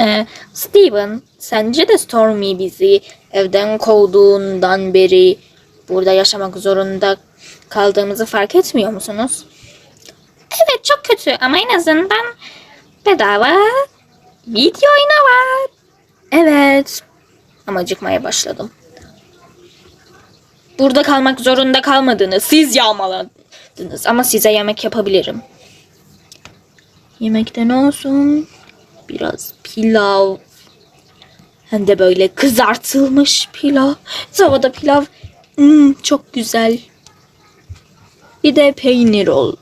Ee, Steven, sence de Stormy bizi evden kovduğundan beri burada yaşamak zorunda kaldığımızı fark etmiyor musunuz? Evet çok kötü ama en azından bedava video oyunu var. Evet. Ama acıkmaya başladım. Burada kalmak zorunda kalmadınız. Siz yağmaladınız. Ama size yemek yapabilirim. Yemekte ne olsun? Biraz pilav. Hem de böyle kızartılmış pilav. Tavada pilav. Hmm, çok güzel. Bir de peynir ol.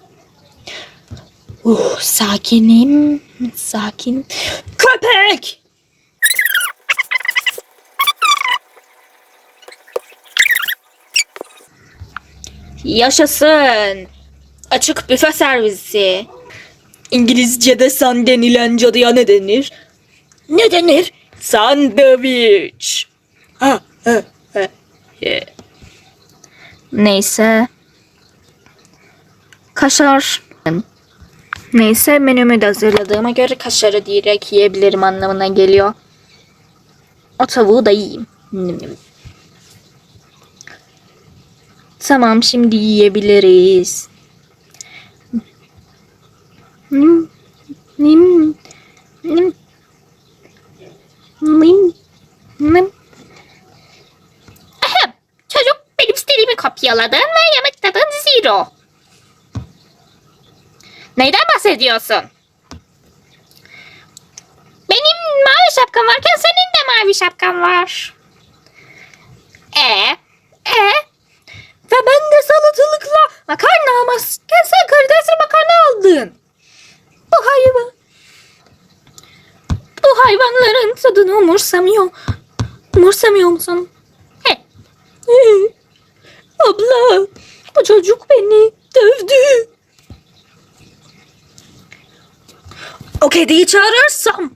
Uh, sakinim. Sakin. Köpek! Yaşasın. Açık büfe servisi. İngilizce'de san denilen cadıya ne denir? Ne denir? Sandviç. Ha, ha, ha. Ye. Neyse. Kaşar. Neyse menümü de hazırladığıma göre kaşarı direkt yiyebilirim anlamına geliyor. O tavuğu da yiyeyim. Tamam şimdi yiyebiliriz. Nim, nim, nim, nim, nim. Ahem, çocuk benim stilimi kopyaladın ve yemek tadın zero. Neyden bahsediyorsun? Benim mavi şapkam varken senin de mavi şapkan var. E, e, ve ben de salatalıkla makarna almazken sen karidesli makarna aldın. Hayvan. Bu hayvanların tadını umursamıyor. Umursamıyor musun? He. He. Abla, bu çocuk beni dövdü. O kediyi çağırırsam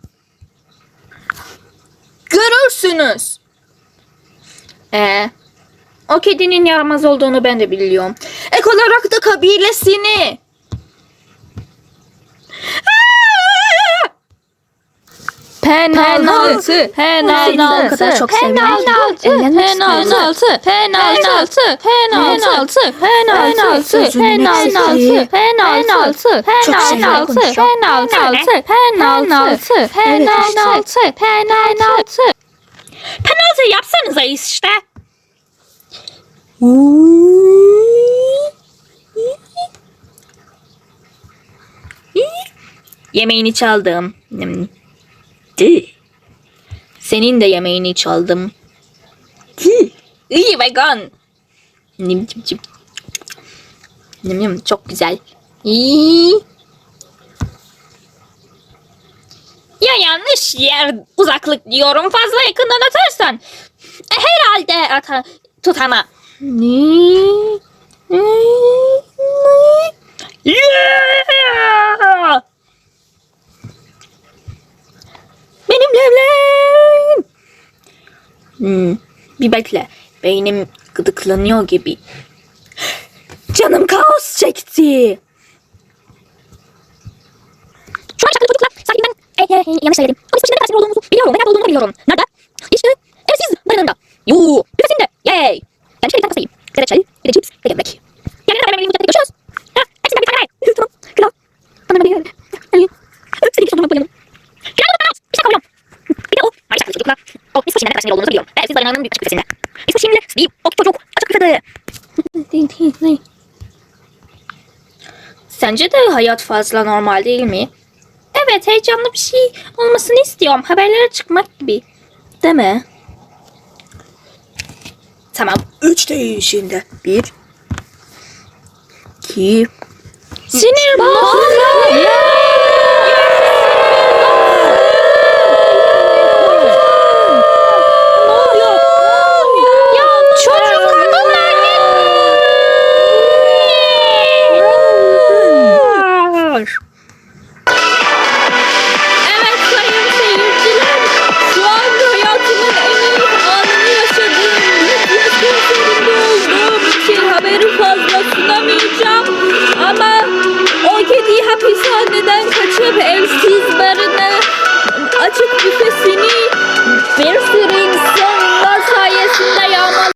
görürsünüz. Ee, o kedinin yaramaz olduğunu ben de biliyorum. Ek olarak da kabilesini. Penaltı. Penaltı. o kadar çok Penaltı. sevmek. Penaltı. Penaltı. Penaltı. Penaltı. Penaltı. Penaltı. Penaltı. Penaltı. Çok şeyler Penaltı. Penaltı. Penaltı. Penaltı. Penaltı. Penaltı yapsanıza işte. Yemeğini çaldım. Tüh. Senin de yemeğini çaldım. Tüh. İyi vegan. Nim çok güzel. İyi. Ya yanlış yer uzaklık diyorum fazla yakından atarsan. Herhalde ata tutamam. Ne? Yeah! Hmm, bir bekle. Beynim gıdıklanıyor gibi. Canım kaos çekti. Şu an şakalı çocuklar. Sanki ben e, e, yanlış söyledim. Ama biz ne kadar sinir olduğumuzu biliyorum. Nerede olduğumu biliyorum. Nerede? İşte evsiz dayanında. Yuu. Büfesinde. Yay. Ben şöyle bir tane pasayım. Size de çay, bir de cips, bir de gevrek. Yani ne kadar benim mutlu görüşürüz. Ha, hepsinden bir tane ver. Tamam. Kral. Bana böyle geldi. Senin hiç olduğunu koyalım. Kral da bana. Bir şey koyalım. Bir de o. Maalesef şakalı çocuklar. O biz şimdi ne kadar sinir olduğumuzu biliyorum. Ve evsiz dayananın büyük açık büfesinde. Biz şimdi Steve. O çocuk. Açık büfede. Sence de hayat fazla normal değil mi? Evet heyecanlı bir şey olmasını istiyorum. Haberlere çıkmak gibi. Değil mi? Tamam. Üç değil şimdi. Bir. iki. Sinir bozucu. açıp evsiz barını açık büfesini bir sürü